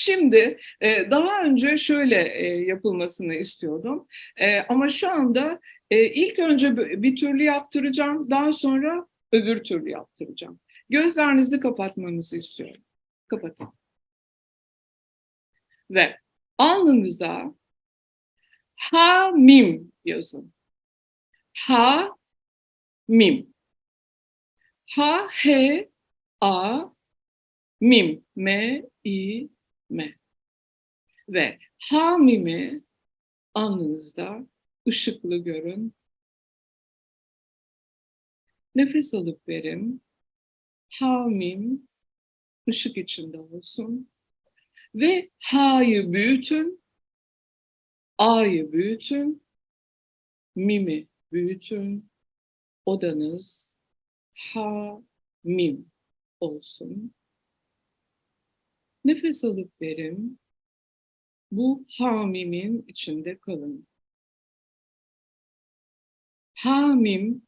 Şimdi e, daha önce şöyle e, yapılmasını istiyordum. E, ama şu anda ilk önce bir türlü yaptıracağım. Daha sonra öbür türlü yaptıracağım. Gözlerinizi kapatmanızı istiyorum. Kapatın. Ve alnınıza ha mim yazın. Ha mim. Ha he a mim m i m. Ve ha mimi alnınızda ışıklı görün. Nefes alıp verin. Ha mim ışık içinde olsun. Ve ha'yı büyütün. A'yı büyütün. Mimi büyütün. Odanız ha mim olsun. Nefes alıp verin. Bu hamimin içinde kalın. Hamim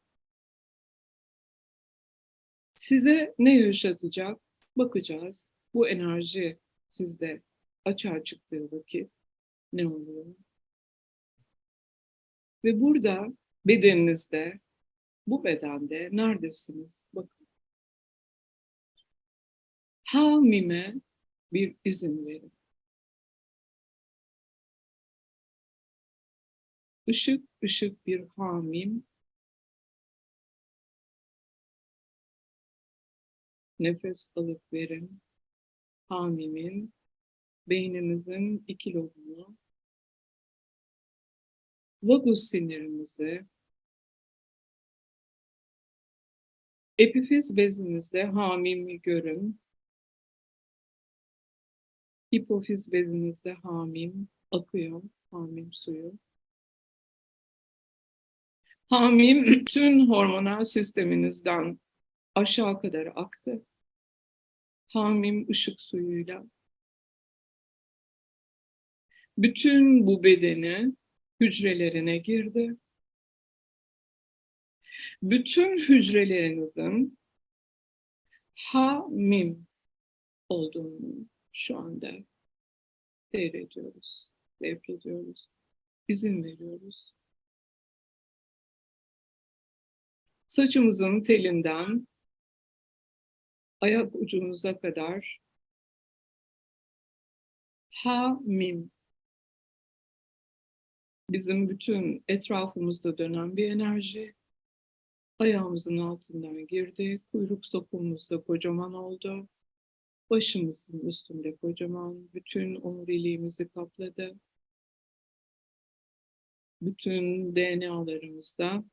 size ne yaşatacak? Bakacağız. Bu enerji sizde açığa çıktığı vakit ne oluyor? Ve burada bedeninizde, bu bedende neredesiniz? Bakın. Hamime bir izin verin. Işık ışık bir hamim. Nefes alıp verin. Hamimin beyninizin iki lobunu, vagus sinirimizi, epifiz bezinizde hamimi görün. Hipofiz bezinizde hamim akıyor, hamim suyu. Hamim tüm hormonal sisteminizden aşağı kadar aktı. Hamim ışık suyuyla. Bütün bu bedeni hücrelerine girdi. Bütün hücrelerinizin hamim olduğunu şu anda seyrediyoruz, devrediyoruz, izin veriyoruz. Saçımızın telinden ayak ucunuza kadar ha mim bizim bütün etrafımızda dönen bir enerji ayağımızın altından girdi kuyruk sokumuzda kocaman oldu başımızın üstünde kocaman bütün omuriliğimizi kapladı bütün DNA'larımızda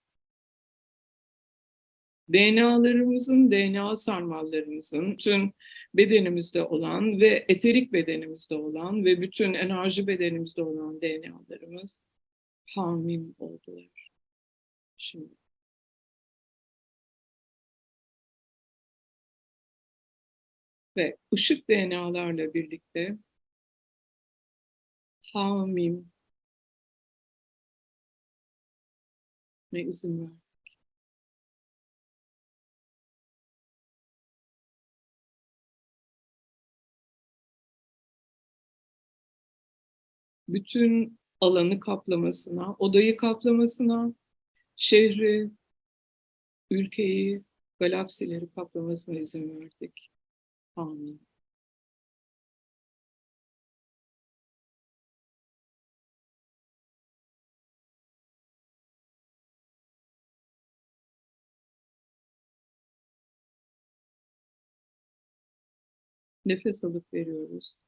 DNA'larımızın, DNA sarmallarımızın, bütün bedenimizde olan ve eterik bedenimizde olan ve bütün enerji bedenimizde olan DNA'larımız hamim oldular. Şimdi. Ve ışık DNA'larla birlikte hamim ne izin ver. bütün alanı kaplamasına, odayı kaplamasına, şehri, ülkeyi, galaksileri kaplamasına izin verdik. Amin. Nefes alıp veriyoruz.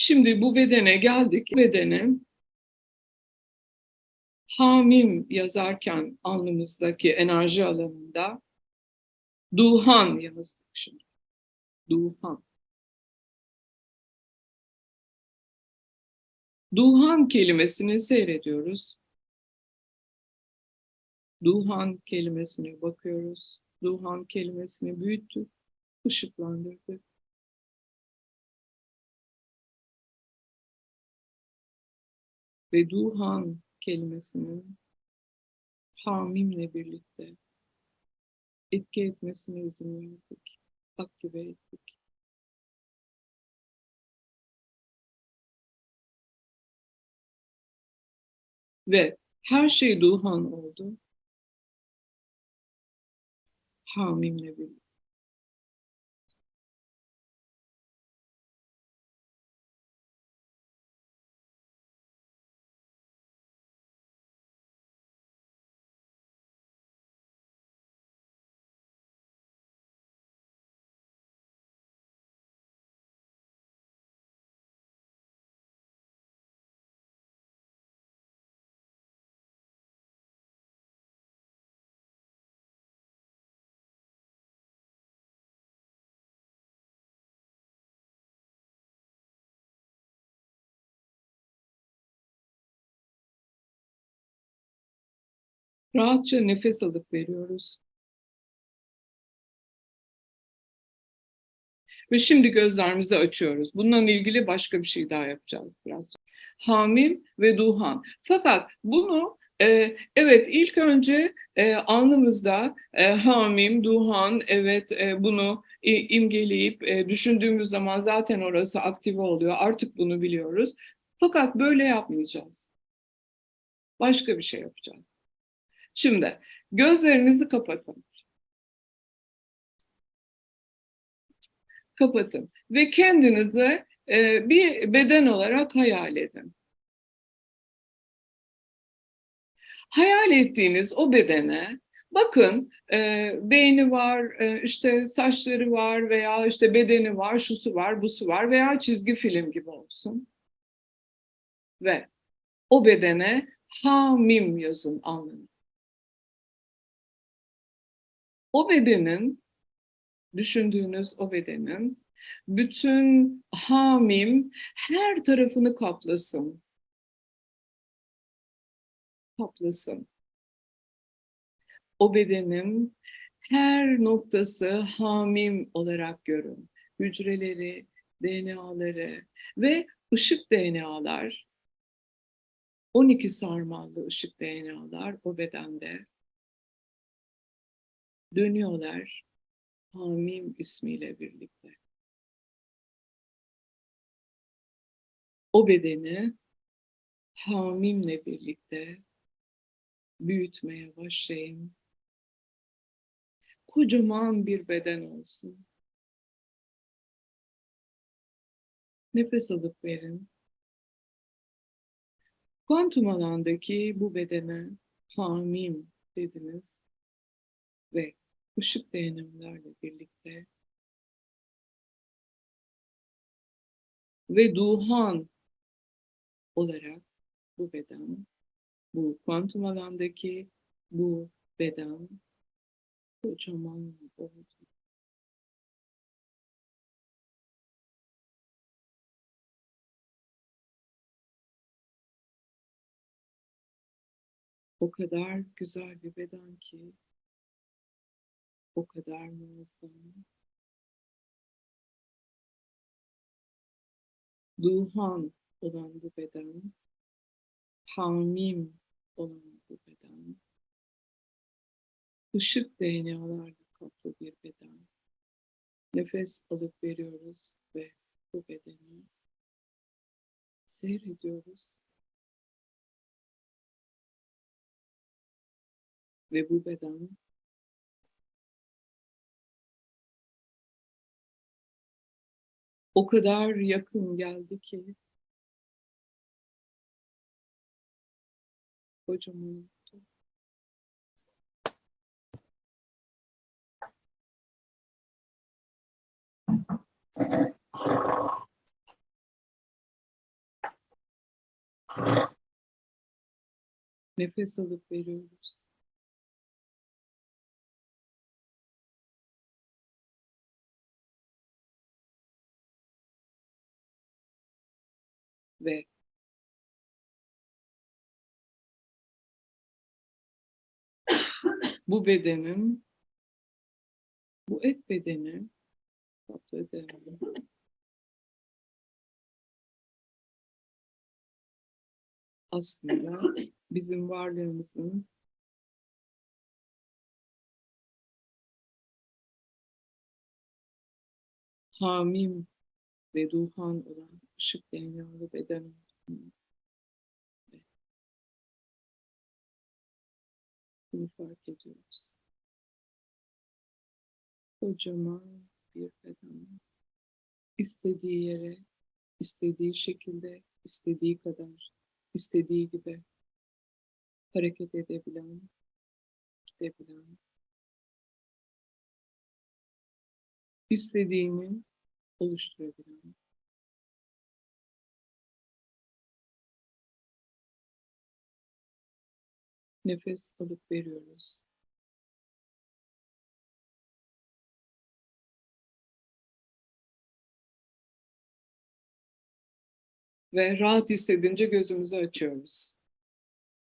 Şimdi bu bedene geldik. Bedene hamim yazarken alnımızdaki enerji alanında duhan yazdık şimdi. Duhan. Duhan kelimesini seyrediyoruz. Duhan kelimesine bakıyoruz. Duhan kelimesini büyüttük. ışıklandırdı. Ve Duhan kelimesinin hamimle birlikte etki etmesine izin verdik, aktive ettik. Ve her şey Duhan oldu. Hamimle birlikte. Rahatça nefes alıp veriyoruz. Ve şimdi gözlerimizi açıyoruz. Bununla ilgili başka bir şey daha yapacağız biraz. Hamim ve Duhan. Fakat bunu e, evet ilk önce e, alnımızda e, Hamim, Duhan evet e, bunu imgeleyip e, düşündüğümüz zaman zaten orası aktive oluyor. Artık bunu biliyoruz. Fakat böyle yapmayacağız. Başka bir şey yapacağız. Şimdi gözlerinizi kapatın. Kapatın ve kendinizi e, bir beden olarak hayal edin. Hayal ettiğiniz o bedene bakın e, beyni var, e, işte saçları var veya işte bedeni var, şusu var, busu var veya çizgi film gibi olsun. Ve o bedene hamim yazın anlamı. O bedenin, düşündüğünüz o bedenin bütün hamim her tarafını kaplasın. Kaplasın. O bedenin her noktası hamim olarak görün. Hücreleri, DNA'ları ve ışık DNA'lar, 12 sarmallı ışık DNA'lar o bedende dönüyorlar Hamim ismiyle birlikte. O bedeni Hamim'le birlikte büyütmeye başlayın. Kocaman bir beden olsun. Nefes alıp verin. Kuantum alandaki bu bedene hamim dediniz ve ışık beğenimlerle birlikte ve duhan olarak bu beden, bu kuantum alandaki bu beden kocaman oldu. O kadar güzel bir beden ki o kadar muazzam. Duhan olan bu beden, Hamim olan bu beden, ışık DNA'larla kaplı bir beden. Nefes alıp veriyoruz ve bu bedeni seyrediyoruz. Ve bu beden o kadar yakın geldi ki kocaman oldu. Nefes alıp veriyoruz. ve bu bedenim, bu et bedeni, aslında bizim varlığımızın hamim ve duhan olan ışık dünyalı beden bunu fark ediyoruz. Kocaman bir beden istediği yere, istediği şekilde, istediği kadar, istediği gibi hareket edebilen, gidebilen, istediğini oluşturabilen, nefes alıp veriyoruz. Ve rahat hissedince gözümüzü açıyoruz.